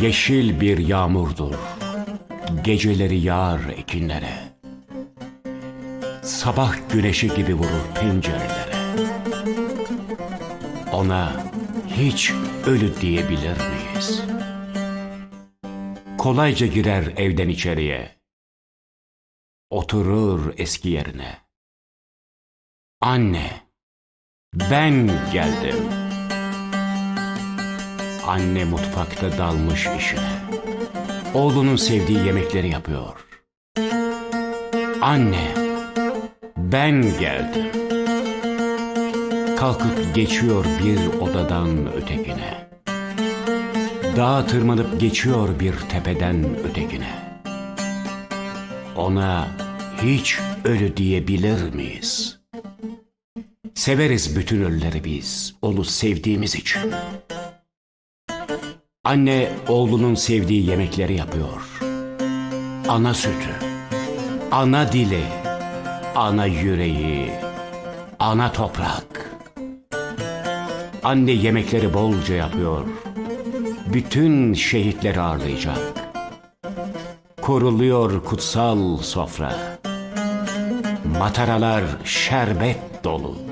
Yeşil bir yağmurdur geceleri yağar ekinlere. Sabah güneşi gibi vurur pencerelere. Ona hiç ölü diyebilir miyiz? Kolayca girer evden içeriye. Oturur eski yerine. Anne ben geldim. Anne mutfakta dalmış işine. Oğlunun sevdiği yemekleri yapıyor. Anne, ben geldim. Kalkıp geçiyor bir odadan ötekine. Dağa tırmanıp geçiyor bir tepeden ötekine. Ona hiç ölü diyebilir miyiz? Severiz bütün ölüleri biz, onu sevdiğimiz için. Anne oğlunun sevdiği yemekleri yapıyor. Ana sütü, ana dili, ana yüreği, ana toprak. Anne yemekleri bolca yapıyor. Bütün şehitleri ağırlayacak. Kuruluyor kutsal sofra. Mataralar şerbet dolu.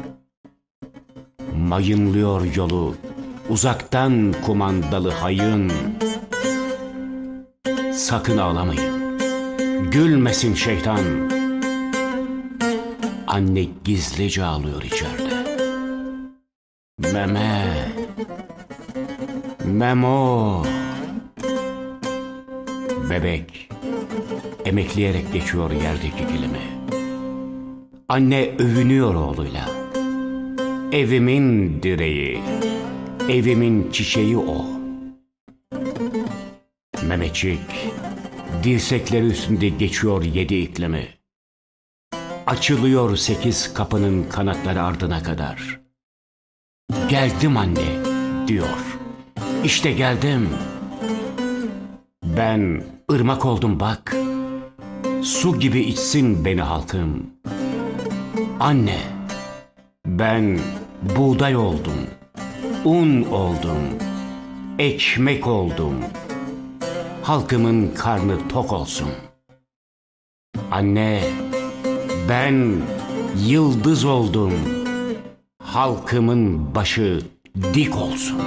Mayınlıyor yolu uzaktan kumandalı hayın. Sakın ağlamayın. Gülmesin şeytan. Anne gizlice ağlıyor içeride. Meme. Memo. Bebek emekleyerek geçiyor yerdeki kilimi. Anne övünüyor oğluyla. Evimin direği, evimin çiçeği o. Mehmetçik, dirsekleri üstünde geçiyor yedi iklimi. Açılıyor sekiz kapının kanatları ardına kadar. Geldim anne, diyor. İşte geldim. Ben ırmak oldum bak. Su gibi içsin beni halkım. Anne, ben buğday oldum. Un oldum. Ekmek oldum. Halkımın karnı tok olsun. Anne, ben yıldız oldum. Halkımın başı dik olsun.